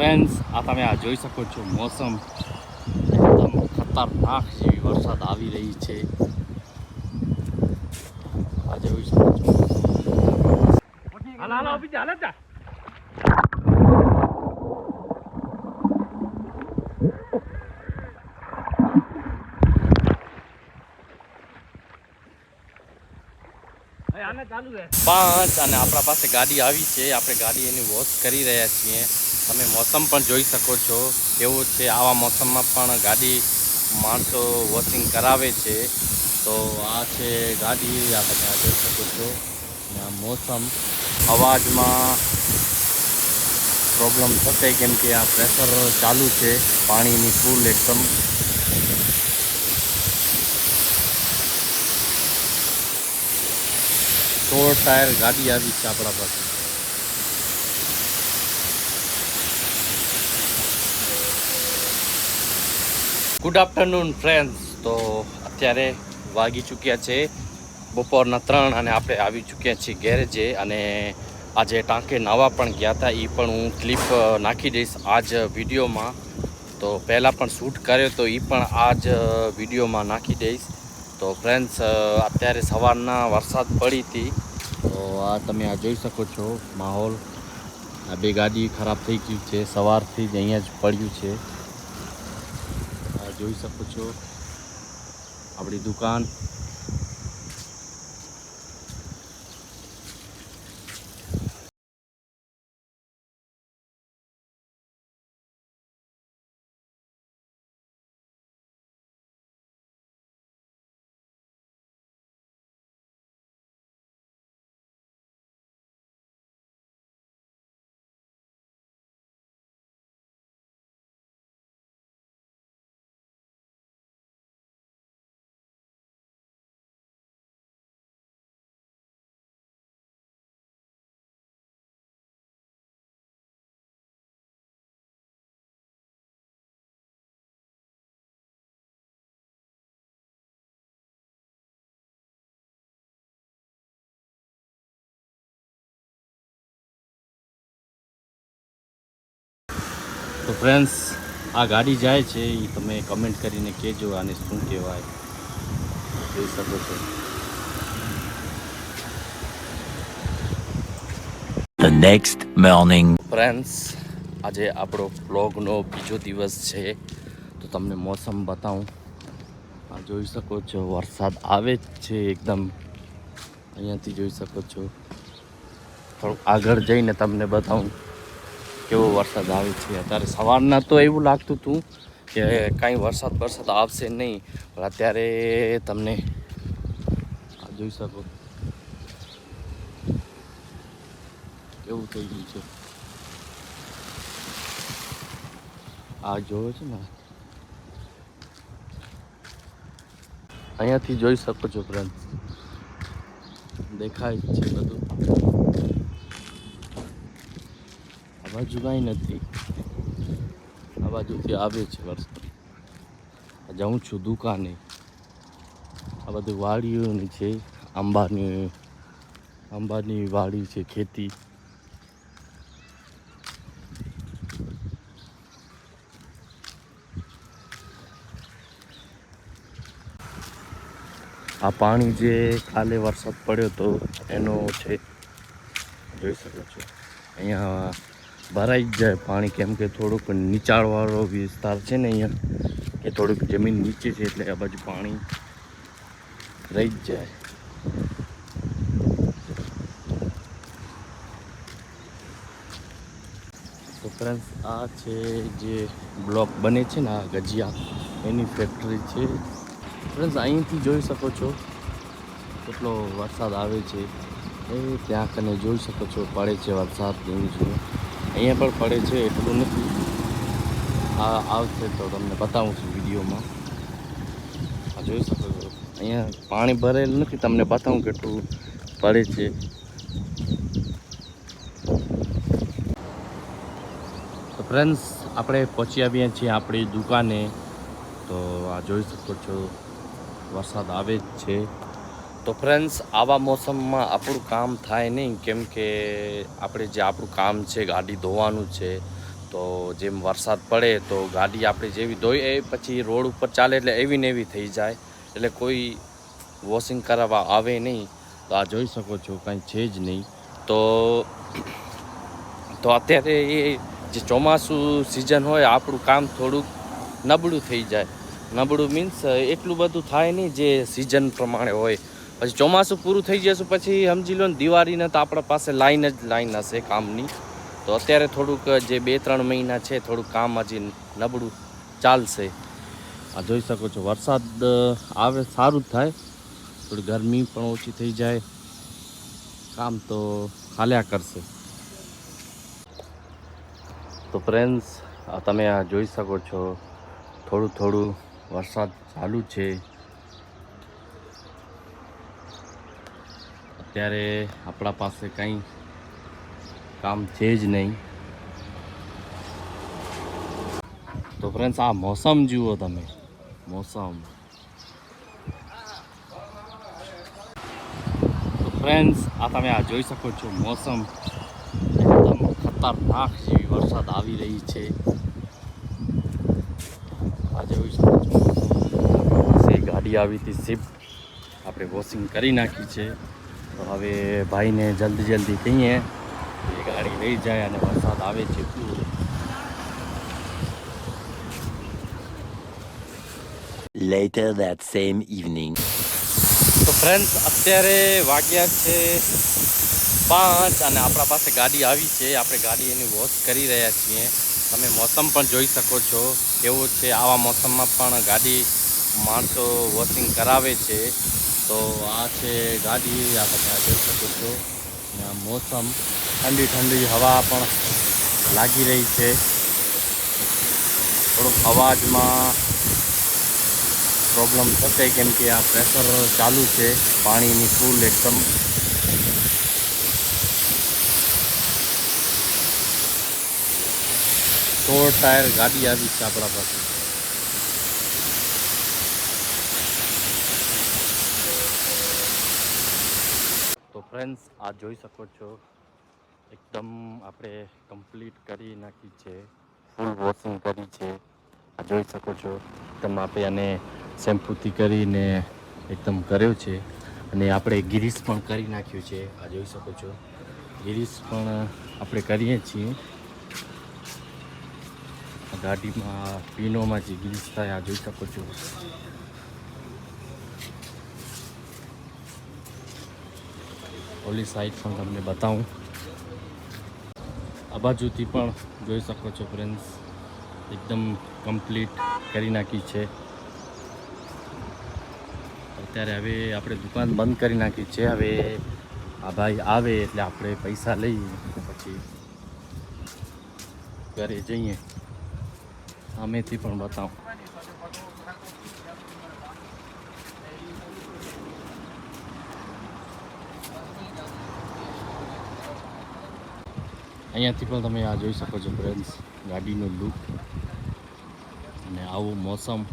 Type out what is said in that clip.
Friends આ તમે આ જોઈ શકો છો મોસમ. એકદમ ખતરનાક જેવી વરસાદ આવી રહી છે. આ જોઈ શકો છો. પાંચ અને આપણા પાસે ગાડી આવી છે. આપણે ગાડી એની વોશ કરી રહ્યા છીએ. તમે મોસમ પણ જોઈ શકો છો. એવું છે, આવા મોસમમાં પણ ગાડી માણસો વોશિંગ કરાવે છે. તો આ છે ગાડી, આ તમે જોઈ શકો છો. આ મોસમ અવાજમાં પ્રોબ્લેમ થશે કેમ કે આ પ્રેશર ચાલુ છે, પાણીની ફૂલ એકદમ. સોળ ટાયર ગાડી આવી છે આપણા પાસે. ગુડ આફ્ટરનૂન ફ્રેન્ડ્સ તો અત્યારે વાગી ચૂક્યા છે બપોરના ત્રણ અને આપણે આવી ચૂક્યા છીએ ગેરેજે અને આજે ટાંકે નાવા પણ ગયા હતા. એ પણ હું ક્લિપ નાખી દઈશ આજ વિડીયોમાં. તો પહેલાં પણ શૂટ કર્યો તો એ પણ આજ વિડીયોમાં નાખી દઈશ. તો ફ્રેન્ડ્સ અત્યારે સવારના વરસાદ પડી હતી. તો આ તમે આ જોઈ શકો છો માહોલ. આ બે ગાડી ખરાબ થઈ ગઈ છે. સવારથી જ અહીંયા જ પડ્યું છે. જોઈ શકો છો. આપણી દુકાન તો ફ્રેન્ડ્સ આ ગાડી જાય છે એ તમે કમેન્ટ કરીને કહેજો આને શું કહેવાય. જોઈ શકો છો. Next morning. ફ્રેન્ડ્સ આજે આપણો બ્લોગનો બીજો દિવસ છે. તો તમને મોસમ બતાવું. આ જોઈ શકો છો વરસાદ આવે જ છે એકદમ. અહીંયાથી જોઈ શકો છો. થોડુંક આગળ જઈને તમને બતાવું. કેવો વરસાદ આવે છે? અત્યારે સવારના તો એવું લાગતું હતું કે કાંઈ વરસાદ વરસાદ આવશે નહીં, પણ અત્યારે તમને જોઈ શકો. કેવું થઈ ગયું છે? આ જોયો છે ને? અહીંયાથી જોઈ શકો છો ફ્રેન્ડ દેખાય છે બધું. બાજુ કાંઈ નથી. આ બાજુથી આવે છે વરસાદ. જાઉં છું દુકાને. આ બધું વાડીઓની છે, આંબાની આંબાની વાડી છે, ખેતી. આ પાણી જે કાલે વરસાદ પડ્યો તો એનો છે, જોઈ શકો છો. અહીંયા ભરાઈ જ જાય પાણી, કેમ કે થોડુંક નીચાણવાળો વિસ્તાર છે ને અહીંયા, કે થોડુંક જમીન નીચે છે એટલે આ બાજુ પાણી રહી જ જાય. તો ફ્રેન્ડ્સ આ છે જે બ્લોક બને છે ને, આ ગજિયા, એની ફેક્ટરી છે. ફ્રેન્ડ્સ અહીંથી જોઈ શકો છો કેટલો વરસાદ આવે છે. એ ત્યાં કને જોઈ શકો છો, પડે છે વરસાદ, એવું છે. અહીંયા પણ પડે છે, એટલું નથી. આ આવશે તો તમને બતાવું છું વિડીયોમાં. આ જોઈ શકો છો. અહીંયા પાણી ભરેલું નથી, તમને બતાવું કેટલું પડે છે. તો ફ્રેન્ડ્સ આપણે પહોંચી આવ્યા છીએ આપણી દુકાને. તો આ જોઈ શકો છો, વરસાદ આવે જ છે. તો ફ્રેન્ડ્સ આવા મોસમમાં આપણું કામ થાય નહીં. કેમ કે આપણે જે આપણું કામ છે, ગાડી ધોવાનું છે, તો જેમ વરસાદ પડે તો ગાડી આપણે જેવી ધોઈ, એ પછી રોડ ઉપર ચાલે એટલે એવી ને એવી થઈ જાય. એટલે કોઈ વોશિંગ કરાવવા આવે નહીં. તો આ જોઈ શકો છો, કાંઈ છે જ નહીં. તો તો અત્યારે એ જે ચોમાસું સિઝન હોય, આપણું કામ થોડુંક નબળું થઈ જાય. નબળું મીન્સ એટલું બધું થાય નહીં જે સિઝન પ્રમાણે હોય. પછી ચોમાસું પૂરું થઈ જશે પછી સમજી લો ને દિવાળીને તો આપણા પાસે લાઈન જ લાઈન હશે કામની. તો અત્યારે થોડુંક જે બે ત્રણ મહિના છે થોડુંક કામ હજી નબળું ચાલશે. આ જોઈ શકો છો વરસાદ આવે સારું જ થાય. થોડી ગરમી પણ ઓછી થઈ જાય. કામ તો હાલ્યા કરશે. તો ફ્રેન્ડ્સ તમે આ જોઈ શકો છો થોડું થોડું વરસાદ ચાલુ છે. અત્યારે આપણા પાસે કંઈ કામ છે જ નહીં. તો ફ્રેન્ડ્સ આ મોસમ જુઓ તમે. મોસમ. તો ફ્રેન્ડ્સ આ તમે આ જોઈ શકો છો મોસમ. એકદમ ખતરનાક જેવી વરસાદ આવી રહી છે. આ જોઈ શકો છો. ગાડી આવી હતી શિફ્ટ આપણે વોશિંગ કરી નાખી છે. તો હવે ભાઈને જલ્દી જલ્દી કહીએ એ ગાડી લઈ જાય અને વરસાદ આવે છે. Later that same evening. તો ફ્રેન્ડ્સ અત્યારે વાગ્યા છે પાંચ અને આપણા પાસે ગાડી આવી છે. આપણે ગાડી એની વોશ કરી રહ્યા છીએ. તમે મોસમ પણ જોઈ શકો છો. કેવો છે આવા મોસમમાં પણ ગાડી માણસો વોશિંગ કરાવે છે. તો આ છે ગાડી, આ તમે જોઈ શકો છો. આ મોસમ, ઠંડી ઠંડી હવા પણ લાગી રહી છે. થોડોક અવાજમાં પ્રોબ્લેમ થશે કેમ કે આ પ્રેશર ચાલુ છે, પાણીની ફૂલ એકદમ. સોળ ટાયર ગાડી આવી છે આપણા પાસે. ફ્રેન્ડ્સ આ જોઈ શકો છો. એકદમ આપણે કમ્પ્લીટ કરી નાખી છે. ફૂલ વોશિંગ કરી છે. આ જોઈ શકો છો. એકદમ આપણે આને શેમ્પૂથી કરીને એકદમ કર્યો છે. અને આપણે ગિરીશ પણ કરી નાખ્યું છે. આ જોઈ શકો છો. ગિરીશ પણ આપણે કરીએ છીએ. ગાડીમાં, પીનોમાં જે ગિરીશ થાય, આ જોઈ શકો છો. ઓલી સાઈડ પણ તમને બતાવું. આ બાજુથી પણ જોઈ શકો છો ફ્રેન્ડ્સ એકદમ કમ્પ્લીટ કરી નાખી છે. અત્યારે હવે આપણે દુકાન બંધ કરી નાખી છે. હવે આ ભાઈ આવે એટલે આપણે પૈસા લઈએ પછી ઘરે જઈએ. સામેથી પણ બતાવું. અહીંયાથી પણ તમે આ જોઈ શકો છો ફ્રેન્ડ્સ ગાડીનો લુક. અને આવું મોસમ